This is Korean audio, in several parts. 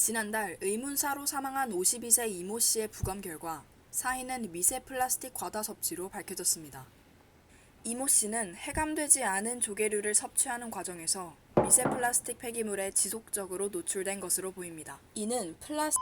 지난달 의문사로 사망한 52세 이모 씨의 부검 결과 사인은 미세 플라스틱 과다 섭취로 밝혀졌습니다. 이모 씨는 해감되지 않은 조개류를 섭취하는 과정에서 미세 플라스틱 폐기물에 지속적으로 노출된 것으로 보입니다. 이는 플라스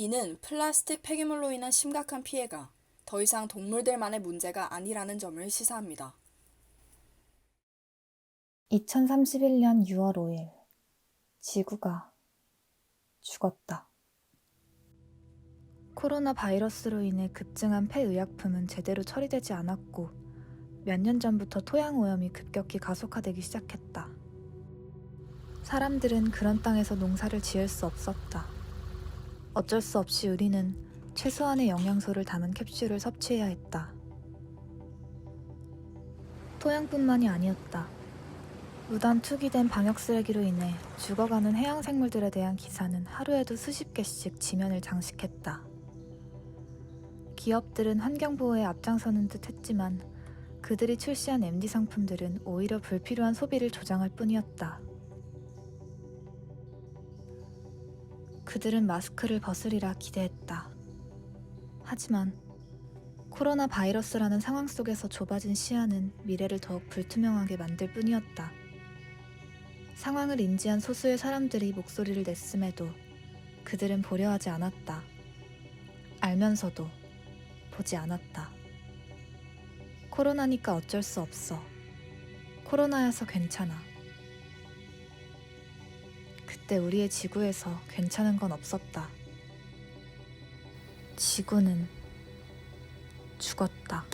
이는 플라스틱 폐기물로 인한 심각한 피해가 더 이상 동물들만의 문제가 아니라는 점을 시사합니다. 2031년 6월 5일, 지구가 죽었다. 코로나 바이러스로 인해 급증한 폐의약품은 제대로 처리되지 않았고, 몇 년 전부터 토양 오염이 급격히 가속화되기 시작했다. 사람들은 그런 땅에서 농사를 지을 수 없었다. 어쩔 수 없이 우리는 최소한의 영양소를 담은 캡슐을 섭취해야 했다. 토양뿐만이 아니었다. 무단 투기된 방역 쓰레기로 인해 죽어가는 해양 생물들에 대한 기사는 하루에도 수십 개씩 지면을 장식했다. 기업들은 환경 보호에 앞장서는 듯 했지만 그들이 출시한 MD 상품들은 오히려 불필요한 소비를 조장할 뿐이었다. 그들은 마스크를 벗으리라 기대했다. 하지만 코로나 바이러스라는 상황 속에서 좁아진 시야는 미래를 더욱 불투명하게 만들 뿐이었다. 상황을 인지한 소수의 사람들이 목소리를 냈음에도 그들은 보려 하지 않았다. 알면서도 보지 않았다. 코로나니까 어쩔 수 없어. 코로나여서 괜찮아. 그때 우리의 지구에서 괜찮은 건 없었다. 지구는 죽었다.